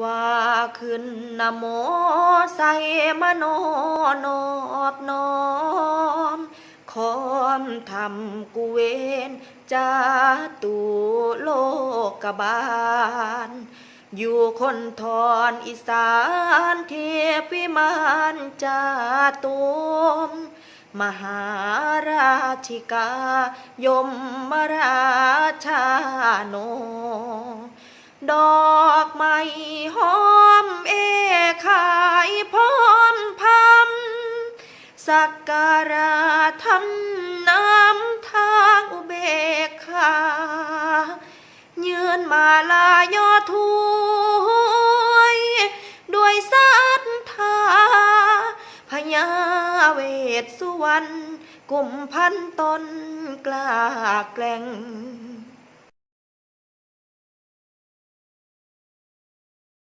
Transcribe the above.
ว่าขึ้นนโมใส่มโนนอบน้อมคอมทำกุเวนจาตุโลกบาล อยู่คนทอนอีสานเทพวิมานจาตุมมหาราชิกายมมราชาโน ดอกไม้ สักการะทำน้ำทางอุเบกขายืนมาลายอถวยด้วยศรัทธาพญาเวสสุวรรณกุมพันตนกล้าแกล้ง